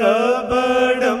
കപടം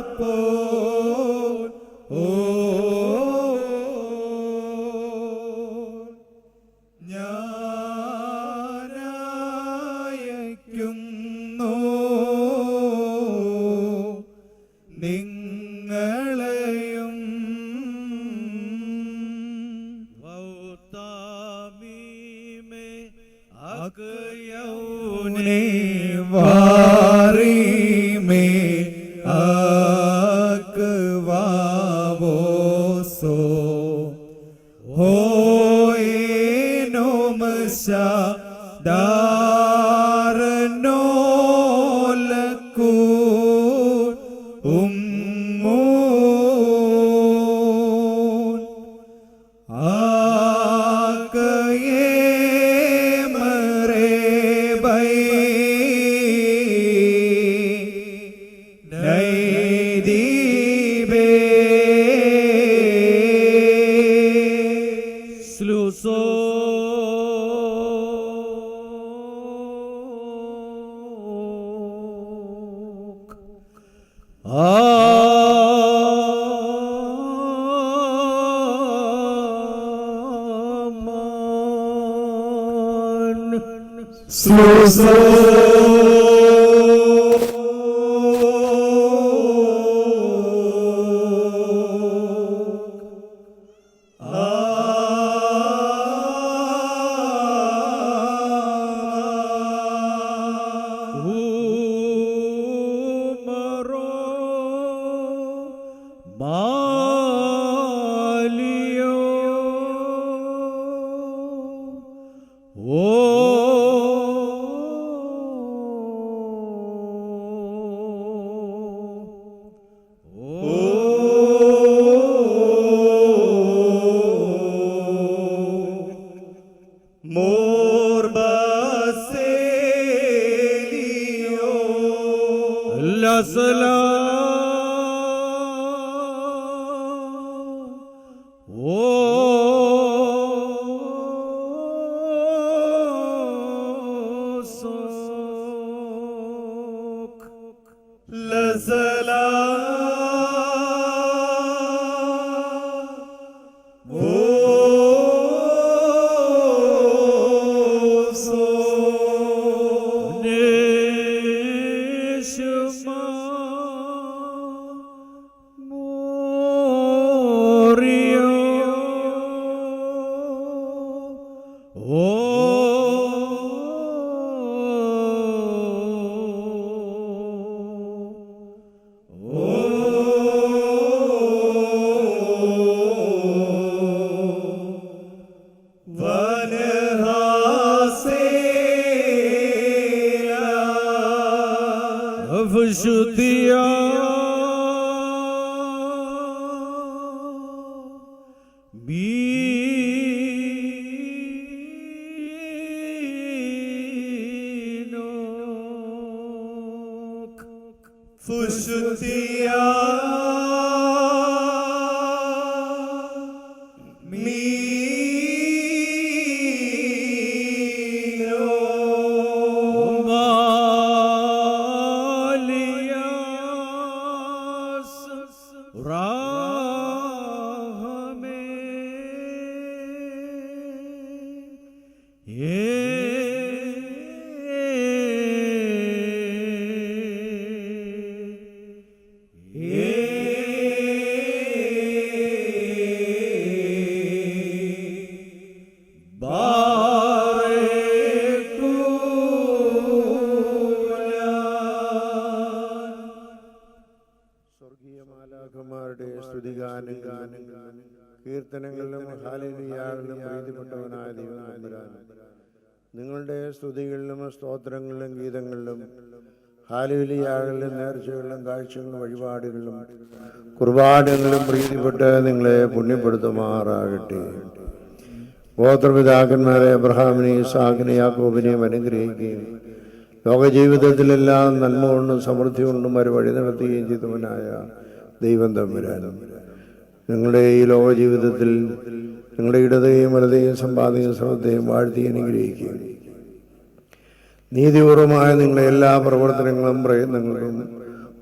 love. Slow, slow. বাবা Bino Fushutiyah ഫുശുദ്ധിയ ഗാനം കീർത്തനങ്ങളിലും ഹാലിയാളിലും പ്രീതിപ്പെട്ടവനായ നിങ്ങളുടെ സ്തുതികളിലും സ്തോത്രങ്ങളിലും ഗീതങ്ങളിലും ഹാലുലിയാകളിലും നേർച്ചകളിലും കാഴ്ചകളിലും വഴിപാടുകളിലും കുർബാനകളിലും പ്രീതിപ്പെട്ട് നിങ്ങളെ പുണ്യപ്പെടുത്തുമാറാകട്ടെ. ഗോത്രപിതാക്കന്മാരെ അബ്രഹാമിനെ ഇസാഖിനെ യാക്കോബിനെയും അനുഗ്രഹിക്കുകയും ലോകജീവിതത്തിലെല്ലാം നന്മ കൊണ്ടും സമൃദ്ധി കൊണ്ടും ഒരു വഴി നടത്തുകയും ചെയ്തവനായ ദൈവം തമ്പുരാനും നിങ്ങളുടെ ഈ ലോക ജീവിതത്തിൽ നിങ്ങളുടെ ഇടതയും വലതയും സമ്പാദിക്കുന്ന ശ്രദ്ധയും വാഴ്ത്തി അനുഗ്രഹിക്കുകയും നീതിപൂർവമായ നിങ്ങളുടെ എല്ലാ പ്രവർത്തനങ്ങളും പ്രയത്നങ്ങളും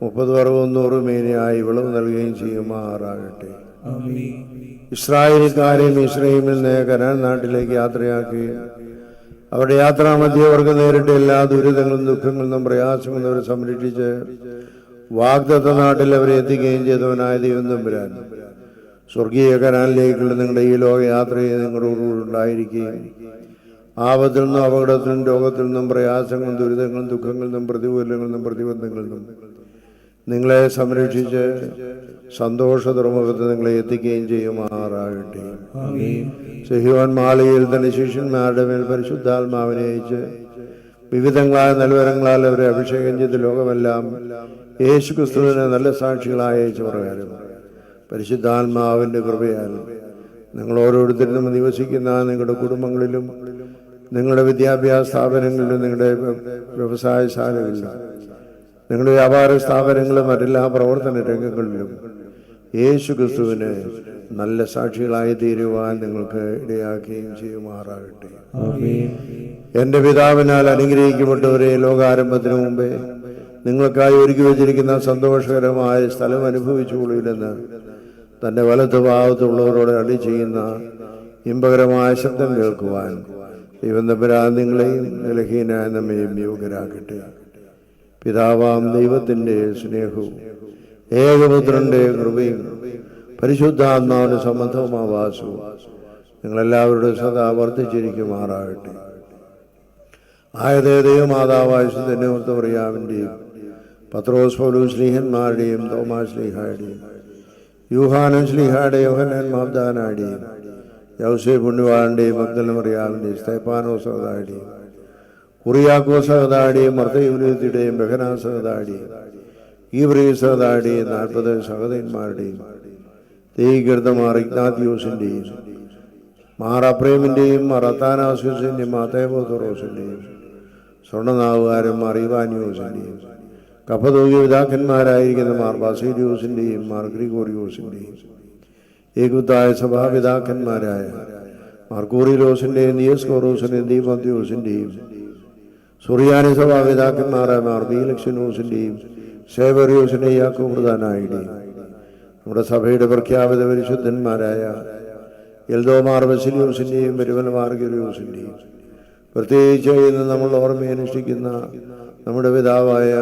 മുപ്പത് അറുപത് നൂറ് മേനയായി വിളവ് നൽകുകയും ചെയ്യുമാറാകട്ടെ. ഇസ്രായേൽക്കാരെയും ഇസ്രൈമിൽ നിന്ന് കനാൻ നാട്ടിലേക്ക് യാത്രയാക്കുകയും അവരുടെ യാത്രാമധ്യേ അവർക്ക് നേരിട്ട എല്ലാ ദുരിതങ്ങളും ദുഃഖങ്ങളും പ്രയാസങ്ങളും അവരെ സംരക്ഷിച്ച് വാഗ്ദത്ത നാട്ടിൽ അവരെ എത്തിക്കുകയും ചെയ്തവനായ ദൈവം തമ്പുരാൻ. സ്വർഗീയ കനാലിലേക്കുള്ള നിങ്ങളുടെ ഈ ലോകയാത്രയെ നിങ്ങളോട് ഉണ്ടായിരിക്കുകയും ആപത്തിൽ നിന്നും അപകടത്തിൽ നിന്നും രോഗത്തിൽ നിന്നും പ്രയാസങ്ങളും ദുരിതങ്ങളും ദുഃഖങ്ങളിൽ നിന്നും പ്രതികൂലങ്ങളിൽ നിന്നും പ്രതിബന്ധങ്ങളിൽ നിന്നും നിങ്ങളെ സംരക്ഷിച്ച് സന്തോഷ തുറമുഖത്ത് നിങ്ങളെ എത്തിക്കുകയും ചെയ്യുമാറാകട്ടെ. സഹിയോൻ മാളികയിൽ തന്നെ ശിഷ്യന്മാരുടെ മേൽ പരിശുദ്ധാത്മാവിനെ അയച്ച് വിവിധങ്ങളായ നൽവരങ്ങളാൽ അവരെ അഭിഷേകം ചെയ്ത് ലോകമെല്ലാം യേശു ക്രിസ്തുവിനെ നല്ല സാക്ഷികളായ പ്രകാരം പരിശുദ്ധാത്മാവിന്റെ കൃപയാൽ നിങ്ങൾ ഓരോരുത്തരും നിവസിക്കുന്ന നിങ്ങളുടെ കുടുംബങ്ങളിലും നിങ്ങളുടെ വിദ്യാഭ്യാസ സ്ഥാപനങ്ങളിലും നിങ്ങളുടെ വ്യവസായ ശാലകളിലും നിങ്ങളുടെ വ്യാപാര സ്ഥാപനങ്ങളും മറ്റെല്ലാ പ്രവർത്തന രംഗങ്ങളിലും യേശു ക്രിസ്തുവിന് നല്ല സാക്ഷികളായി തീരുവാൻ നിങ്ങൾക്ക് ഇടയാക്കുകയും ചെയ്യുമാറാകട്ടെ. എന്റെ പിതാവിനാൽ അനുഗ്രഹിക്കപ്പെട്ടവരെ ലോകാരംഭത്തിന് മുമ്പേ നിങ്ങൾക്കായി ഒരുക്കി വെച്ചിരിക്കുന്ന സന്തോഷകരമായ സ്ഥലം അനുഭവിച്ചുകൊള്ളില്ലെന്ന് തന്റെ വലത്ത് ഭാഗത്തുള്ളവരോട് അടി ചെയ്യുന്ന ഇമ്പകരമായ ശബ്ദം കേൾക്കുവാൻ ദൈവം തമ്പുരാൻ നിങ്ങളെയും നിലഹീനായ നമ്മയും പിതാവാം ദൈവത്തിന്റെ സ്നേഹവും ഏകപുത്രന്റെ കൃപയും പരിശുദ്ധാത്മാവിന് സംബന്ധവുമാവാസവും നിങ്ങളെല്ലാവരുടെ സദാ വർദ്ധിച്ചിരിക്കുമാറാകട്ടെ. ആയതേ ദൈവമാതാവായ ശുദ്ധന്യമർത്തറിയാവിന്റെയും പത്രോസ് പോലും ശ്രീഹന്മാരുടെയും തോമാ ശ്ലീഹായുടെയും യൂഹാനം ശ്ലീഹായുടെ യോഹനൻ മാബ്ദാനായുടെയും യൗസേ പുണ്യവാളിന്റെയും ഭക്തലമറിയാവിന്റെയും സ്തേപ്പാനോ സഹതായുടെയും കുറിയാക്കോ സഹതാടിയും മർത്തയുലത്തിയുടെയും ബഹനാ സഹതാടിയും ഈ പ്രിയ സഹതാടിയും നാൽപ്പത് സഹതന്മാരുടെയും തേകീകൃതമാർ ഇഗ്നാത്യൂസിന്റെയും അത്താനാസ്യൂസിന്റെയും മാതേബോത്തോറോസിന്റെയും സ്വർണനാവുകാരൻ മാർ ഇവാന്യൂസിന്റെയും കപ്പതോഗ്യ പിതാക്കന്മാരായിരിക്കുന്ന മാർ ബാസീരിയോസിന്റെയും മാർ ഗ്രിഗോറിയോസിന്റെയും ഏകുത്തായ സഭാപിതാക്കന്മാരായ മാർക്കൂറിലോസിന്റെയും നിയസ്കോറോസിന്റെയും ദീപന്ത്യോസിന്റെയും സുറിയാനി സഭാപിതാക്കന്മാരായ മാർ ബീലക്ഷനോസിന്റെയും സേവറിയോസിന്റെയും യാക്കോ പ്രധാനായുടെയും നമ്മുടെ സഭയുടെ പ്രഖ്യാപിത പരിശുദ്ധന്മാരായ എൽദോമാർ ബസിലിയോസിന്റെയും പെരുവൽ മാർഗരിയോസിന്റെയും പ്രത്യേകിച്ച് ഇന്ന് നമ്മൾ ഓർമ്മയനുഷ്ഠിക്കുന്ന നമ്മുടെ പിതാവായ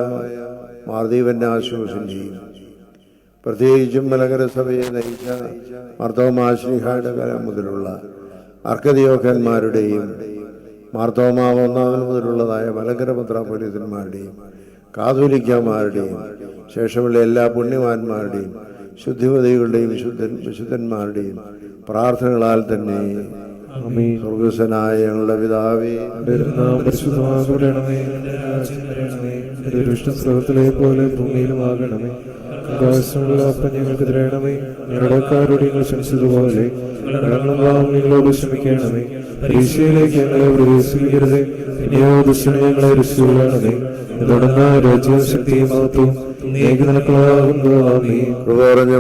മാർദീവന്റെ ചെയ്യും. പ്രത്യേകിച്ചും മലകര സഭയെ നയിച്ച മാർത്തോമാശ്ലിഹായുടെ കാലം മുതലുള്ള അർക്കദിയോക്കന്മാരുടെയും മാർത്തോമ ഒന്നാമൻ മുതലുള്ളതായ മലങ്കര പുരോഹിതന്മാരുടെയും കാതോലിക്കന്മാരുടെയും ശേഷമുള്ള എല്ലാ പുണ്യവാന്മാരുടെയും ശുദ്ധിമതികളുടെയും വിശുദ്ധൻ വിശുദ്ധന്മാരുടെയും പ്രാർത്ഥനകളാൽ തന്നെ സ്വർഗസ്വനായ ഞങ്ങളുടെ പിതാവേ പരിശുദ്ധമാകണമേ പോലെ ഭൂമിയിലുമാകണമേ. ആകാശമുള്ള അപ്പം ഞങ്ങൾക്ക് തരണമേ. ഞങ്ങളുടെ കാരോട് ഞങ്ങൾ ക്ഷണിച്ചതുപോലെ ഞങ്ങളും പാവം നിങ്ങളോട് ക്ഷമിക്കണമേ. പരീക്ഷയിലേക്ക് ഞങ്ങളെ പ്രവേശിക്കരുത് ഇനിയോ ദുഷ്ടനെ ഞങ്ങളെ രക്ഷിക്കണമേ തുടർന്ന രാജ്യവും ശക്തിയും മഹത്വവും നീക്ക് നിനക്കുള്ളതാകുന്നു ആമേ കൃപറഞ്ഞ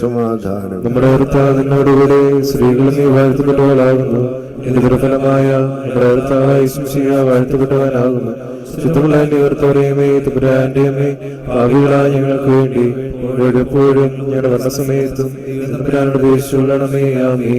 സമാധാനം. നമ്മുടെ ഭർത്താവ് നിന്നോടുകൂടെ സ്ത്രീകളും നീ വാഴ്ത്തപ്പെട്ടവളാകുന്നു എന്റെ ദുർഫലമായ നമ്മുടെ ഭർത്താവായ വാഴ്ത്തപ്പെട്ടവനാകുന്നു. ശുദ്ധമുള്ള എന്റെ ഭർത്താവരെയുമേ തുപുരാന്റെ അമ്മേ ഭാവികളായ ഞങ്ങൾക്ക് വേണ്ടി എപ്പോഴും ഞങ്ങളുടെ വർണസമയത്തും തുപുരാനോട് ഉപേക്ഷിച്ചുകൊള്ളണമേ ആമേ